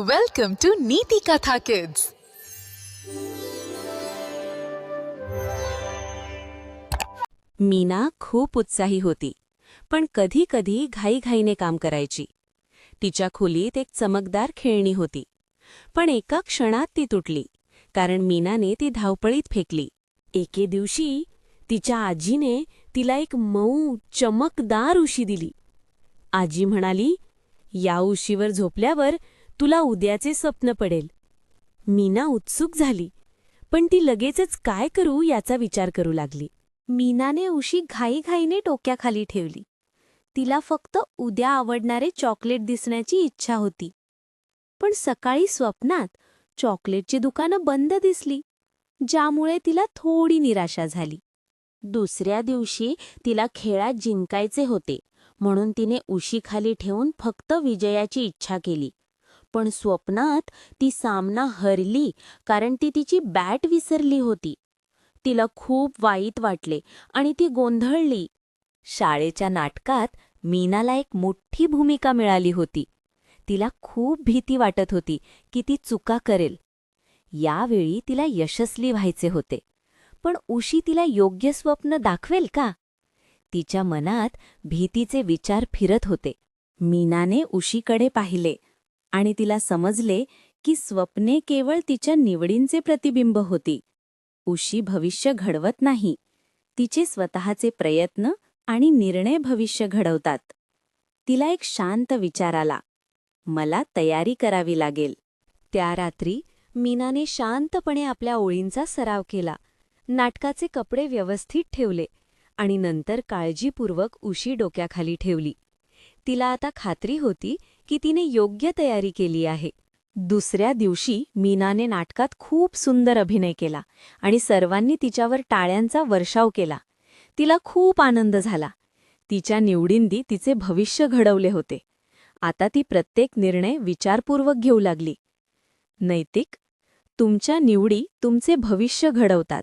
Welcome to नीति कथा kids Meena खूप उत्साही होती पण कधी कधी घाईघाईने काम करायची. तिच्या खोलीत एक चमकदार खेळणी होती पण एका क्षणात ती तुटली कारण मीनाने ती धावपळीत फेकली. एके दिवशी तिच्या आजीने तिला एक मऊ चमकदार उशी दिली. आजी म्हणाली या उशीवर झोपल्यावर तुला उद्याचे स्वप्न पडेल. मीना उत्सुक झाली पण ती लगेचच काय करू याचा विचार करू लागली. मीनाने उशी घाईघाईने टोक्याखाली ठेवली. तिला फक्त उद्या आवडणारे चॉकलेट दिसण्याची इच्छा होती. पण सकाळी स्वप्नात चॉकलेटची दुकानं बंद दिसली ज्यामुळे तिला थोडी निराशा झाली. दुसऱ्या दिवशी तिला खेळात जिंकायचे होते म्हणून तिने उशीखाली ठेवून फक्त विजयाची इच्छा केली. पण स्वप्नात ती सामना हरली कारण ती तिची बॅट विसरली होती. तिला खूप वाईट वाटले आणि ती गोंधळली. शाळेच्या नाटकात मीनाला एक मोठी भूमिका मिळाली होती. तिला खूप भीती वाटत होती की ती चुका करेल. यावेळी तिला यशस्वी व्हायचे होते. पण उशी तिला योग्य स्वप्न दाखवेल का? तिच्या मनात भीतीचे विचार फिरत होते. मीनाने उशीकडे पाहिले. आणि तिला समजले की स्वप्ने केवळ तिच्या निवडींचे प्रतिबिंब होती. उशी भविष्य घडवत नाही. तिचे स्वतःचे प्रयत्न आणि निर्णय भविष्य घडवतात. तिला एक शांत विचार आला. मला तयारी करावी लागेल. त्या रात्री मीनाने शांतपणे आपल्या ओळींचा सराव केला. नाटकाचे कपडे व्यवस्थित ठेवले आणि नंतर काळजीपूर्वक उशी डोक्याखाली ठेवली. तिला आता खात्री होती की तिने योग्य तयारी केली आहे. दुसऱ्या दिवशी मीनाने नाटकात खूप सुंदर अभिनय केला आणि सर्वांनी तिच्यावर टाळ्यांचा वर्षाव केला. तिला खूप आनंद झाला. तिच्या निवडींदी तिचे भविष्य घडवले होते. आता ती प्रत्येक निर्णय विचारपूर्वक घेऊ लागली. नैतिक तुमच्या निवडी तुमचे भविष्य घडवतात.